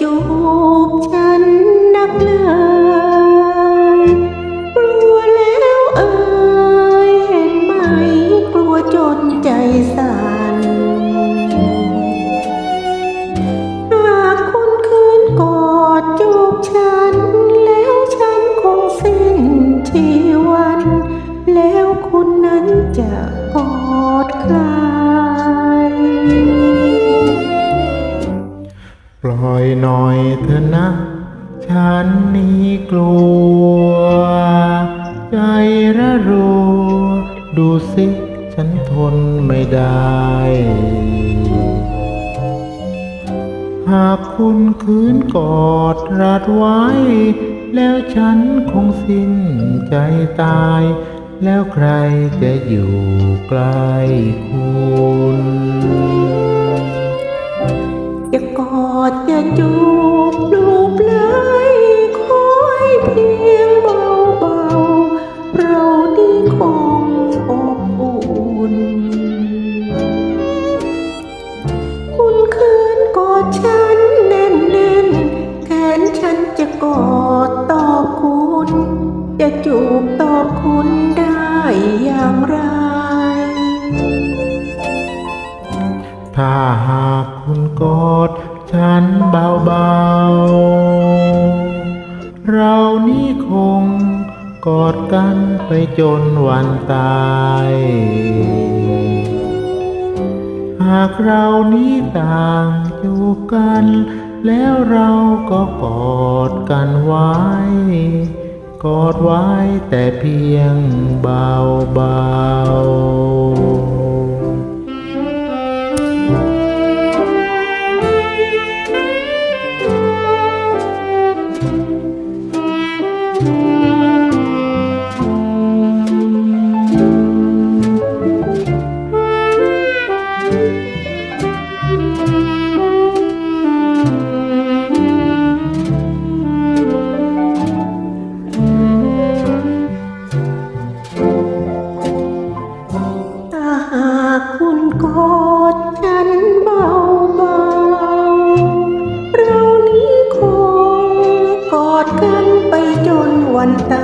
จูบฉันนักเลยกลัวแล้วเอ่ยเห็นไหมกลัวจนใจสั่นหากคุณคืนกอดจูบฉัน แล้วฉันคงสิ้นชีวัน แล้วคุณนั้นจะกอดใคร ปล่อยหน่อยเถอะนะ ฉันนี้กลัว ใจระรัวดูสิฉันทนไม่ได้ หากคุณคืนกอดรัดไว้ แล้วฉันคงสิ้นใจตาย แล้วใครจะอยู่ใกล้คุณ อดจะจูบลูบเลยขอให้เพียงเบาๆเรานี่คงอบอุ่น คุณคืนกอดฉันแน่นๆแขนฉันจะกอดตอบคุณจะจูบตอบคุณได้อย่างไร ถ้าหากคุณกอด ฉันเบาๆ เรานี่คงกอดกันไปจนวันตาย หากเรานี้ต่างจูบกัน แล้วเราก็กอดกันไว้ กอดไว้แต่เพียงเบาๆ กอดกันเบาๆเรานี้คงกอดกันไปจนวันตาย